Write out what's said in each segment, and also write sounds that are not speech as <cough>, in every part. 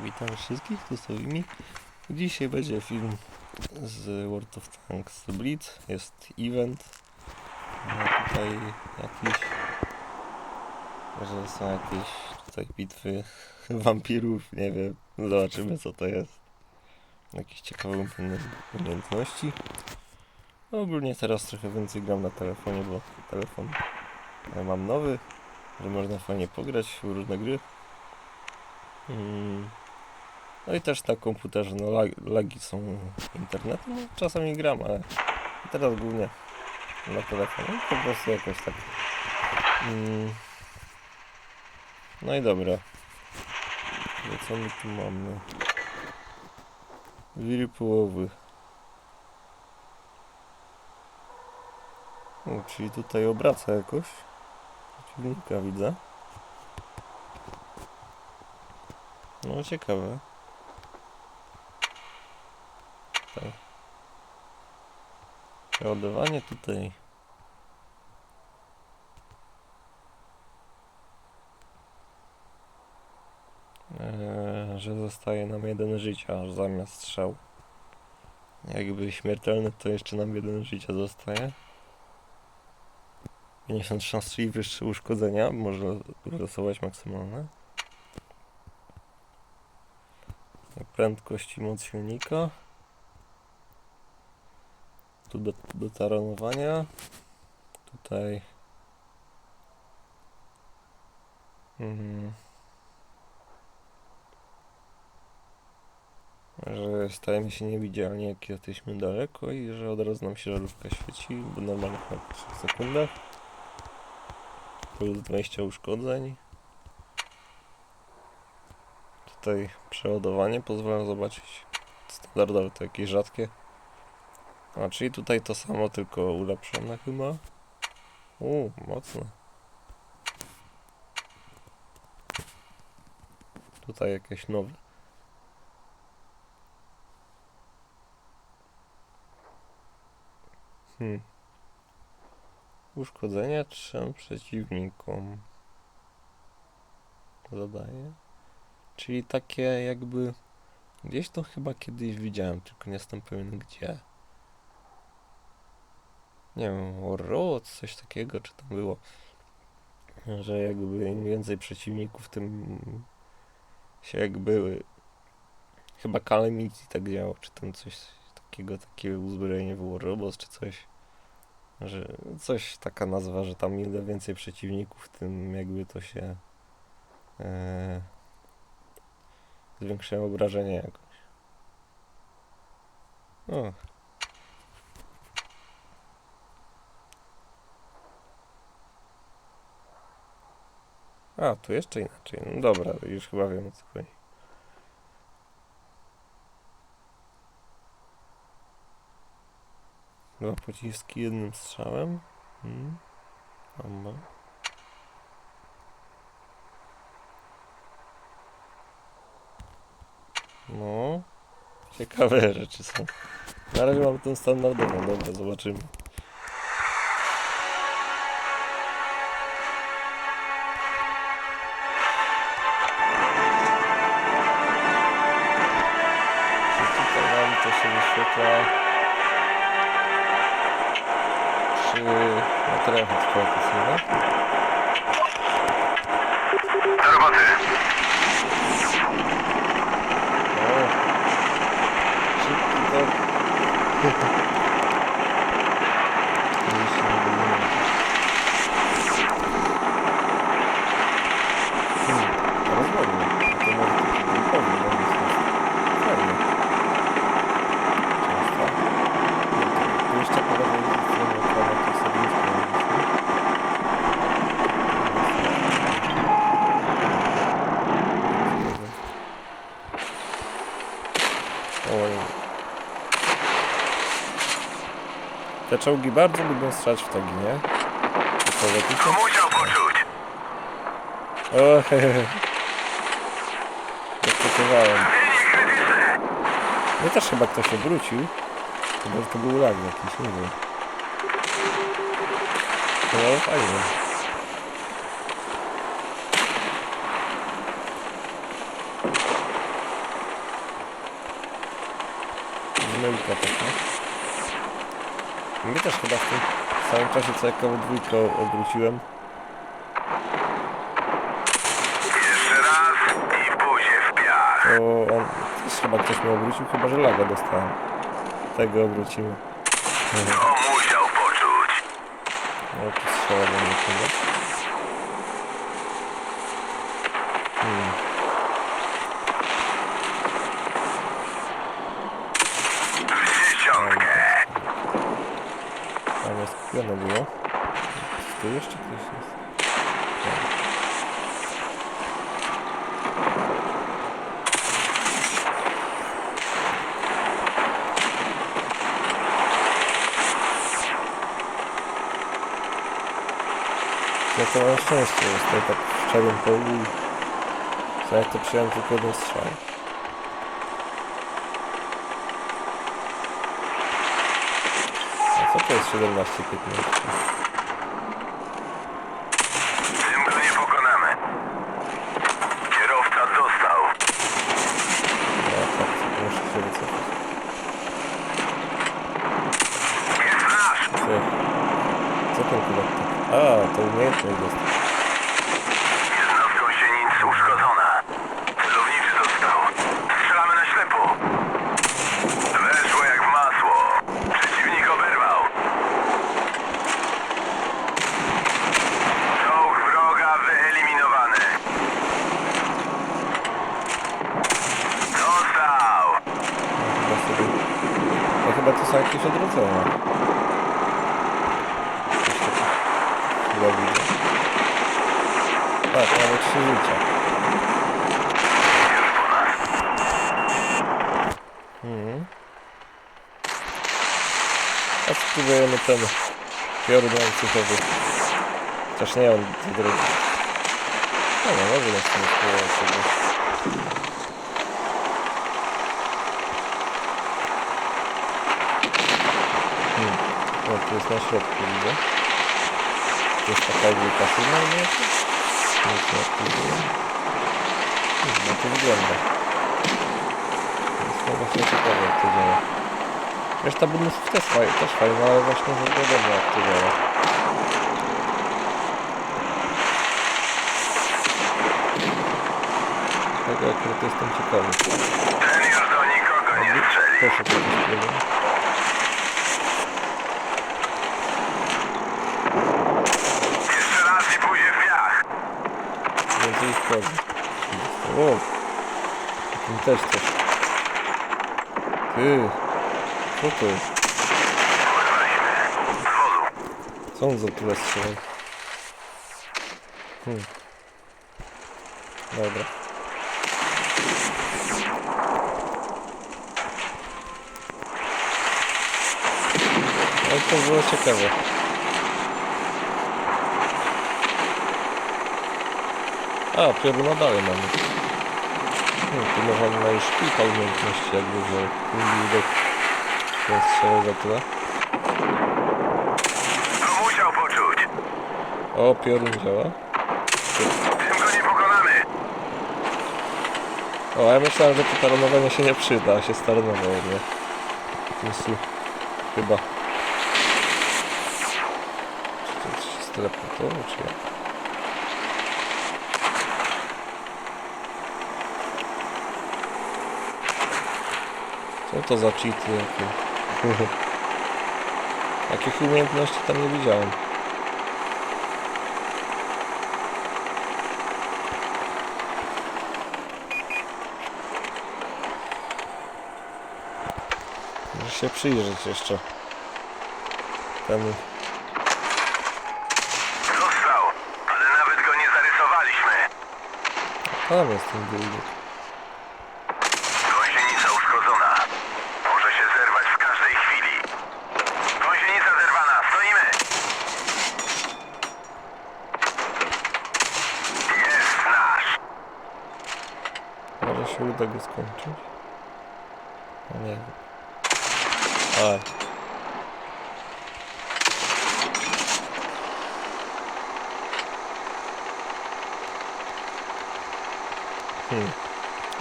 Witam wszystkich, tu są Imi. Dzisiaj będzie film z World of Tanks Blitz. Jest event. No tutaj jakiś... Że są jakieś tutaj bitwy <laughs> wampirów, nie wiem. Zobaczymy co to jest. Jakieś ciekawe umie- umiejętności. No, ogólnie teraz trochę więcej gram na telefonie, bo telefon mam nowy, że można fajnie pograć w różne gry. Mm. No i też na komputerze, no lag, lagi są internetu, no czasami gram, ale teraz głównie na telefonie, po prostu jakoś tak. Mm. No i dobra. No co my tu mamy? Wiry połowy. O, czyli tutaj obraca jakoś. Przeciwnika widzę. No ciekawe. Przeładowanie tutaj. Eee, że zostaje nam jeden życia zamiast strzał. Jakby śmiertelny to jeszcze nam jeden życia zostaje. 50 szans i wyższe uszkodzenia, można wylosować maksymalne. Prędkość i moc silnika. Tu do, do taranowania. Tutaj. Mhm. Że stajemy się niewidzialni jak jesteśmy daleko i że od razu nam się żarówka świeci, bo normalnie na 3 sekundach. Plus 20 uszkodzeń. Tutaj przeładowanie pozwala zobaczyć. Standardowe to jakieś rzadkie. A czyli tutaj to samo, tylko ulepszone chyba. Uuu, mocne. Tutaj jakieś nowe. Hmm. Uszkodzenia trzem przeciwnikom. Zadaję. Czyli takie jakby... Gdzieś to chyba kiedyś widziałem, tylko nie jestem pewien gdzie. Nie wiem, Warroad, coś takiego, czy tam było. Że jakby im więcej przeciwników, tym się jakby... Chyba Calamity tak działo, czy tam coś takiego, takie uzbrojenie w Warrobots, czy coś. Że coś taka nazwa, że tam ile więcej przeciwników, tym jakby to się... E, zwiększają obrażenia jakoś. O. A, tu jeszcze inaczej. No dobra, już chyba wiem o co chodzi. Dwa pociski jednym strzałem. Hmm. No. Ciekawe rzeczy są. Na razie mam tą standardową, dobra, zobaczymy. Się wyświetla przy eksploatacyjnych? Do roboty. O, szybki to. Jeszcze nie było. Hmm, rozwodnie. To może taki grupowy pomysł jest. Fajnie. Często. No to jeszcze po lewej stronie ekranu to sobie nie Oj. Te czołgi bardzo lubią strzelać w tagi, nie? To musiał poczuć. O, hehehe. Zaskakowałem. No też chyba ktoś obrócił. Chyba to był lag jakiś, nie wiem. No fajnie. Pomyłka taka. Mnie też chyba w tym samym czasie co jak koło dwójkę obróciłem. Jeszcze raz i w buzie w piach. To on też chyba ktoś mnie obrócił, chyba że laga dostałem. Tego obróciłem. To musiał poczuć. No tu strzela do mnie chyba. Hmm. W dziesiątkę. Tam jest kupione było. Tu jeszcze ktoś jest. Ja to mam szczęście, jest tutaj tak w szczerym polu i ja to przyjąłem tylko jeden strzał. A co to jest 17-15? Tym go nie pokonamy. Kierowca dostał. Ja tak, muszę się wycofać. Jest nasz. Co, co ten kulak tak? A, to umiejętność jest. Jedna z gąsienic uszkodzona. Celowniczy został. Strzelamy na ślepo. Weszło jak w masło. Przeciwnik oberwał. Czołg wroga wyeliminowany. Dostał. Chyba sobie... No chyba to są jakieś odrodzenia. Coś takiego. Chyba widzę. Tak, mamy trzy życia. Już po nas. Mhm. A spróbujemy ten piorun łańcuchowy. Chociaż nie on za drogi. No nie, może nas nie spróbować sobie. Hmm. O, tu jest na taka kasyna, nie? Nic nie aktywuje. Hmm, no to wygląda. Jest to właśnie ciekawe jak to działa. Reszta bonusów też, faj, też fajna, ale właśnie że wiadomo jak to działa. Tego akurat jestem ciekawy. Ten już do nikogo nie strzeli. Proszę to spróbuj. Jeszcze raz i buzie w piach. Więcej ich wchodzi. O! Tym też coś. Ty! Co to jest? Co on za tyle strzelają? Hmm. Dobra. Ale to było ciekawe. A, pioruna dalej mamy. Hmm, tu można na już kilka umiejętności jakby, że Wimbledon ten strzelał za tyle. To musiał poczuć. O, piorun działa. Tym go nie pokonamy. O, ja myślałem, że to taronowanie się nie przyda, a się staronowało, nie? Więc tu chyba... Czy to się steleportowało, czy jak? To za cheaty jakie? <laughs> Jakich umiejętności tam nie widziałem. Muszę się przyjrzeć jeszcze. Temu. Dostał, ale nawet go nie zarysowaliśmy. Tam jest ten drugi. No nie wiem. A. Hmm.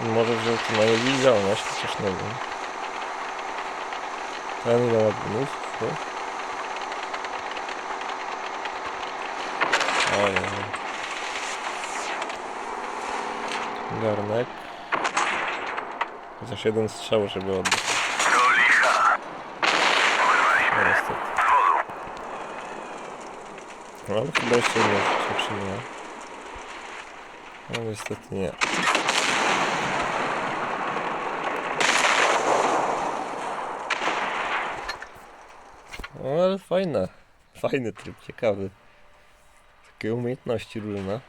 On może wziął tu na niewidzialność, chociaż nie wiem. Ten ile lat minut? Co? Ojej. Garnek. Chociaż jeden strzał, żeby oddać. Licha. No niestety. No ale chyba jeszcze nie czy nie? No niestety nie. No ale fajne. Fajny tryb, ciekawy. Takie umiejętności różne.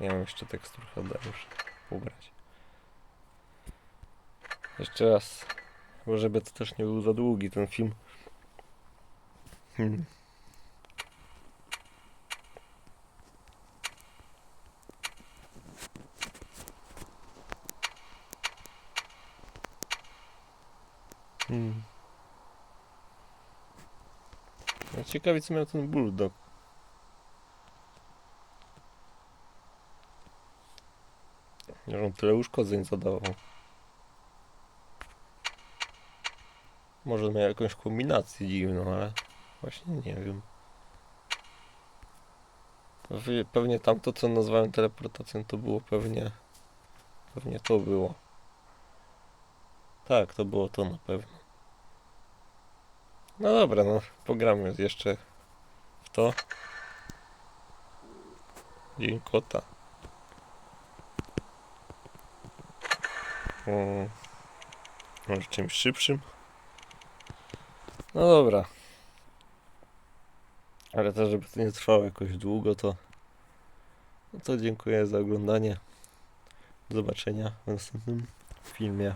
Nie mam jeszcze tekstur HD, muszę ubrać. Jeszcze raz. Bo żeby to też nie był za długi ten film. Hmm. Hmm. No ciekawie co miał ten bulldog. Że on tyle uszkodzeń zadawał. Może miał jakąś kombinację dziwną, ale właśnie nie wiem. Pewnie- tamto co nazwałem teleportacją to było pewnie... Pewnie to było. Tak, to było to na pewno. No dobra, no pogramy jeszcze w to. Dzień kota. Może czymś szybszym? No dobra. Ale też, żeby to nie trwało jakoś długo, to no to dziękuję za oglądanie. Do zobaczenia w następnym filmie.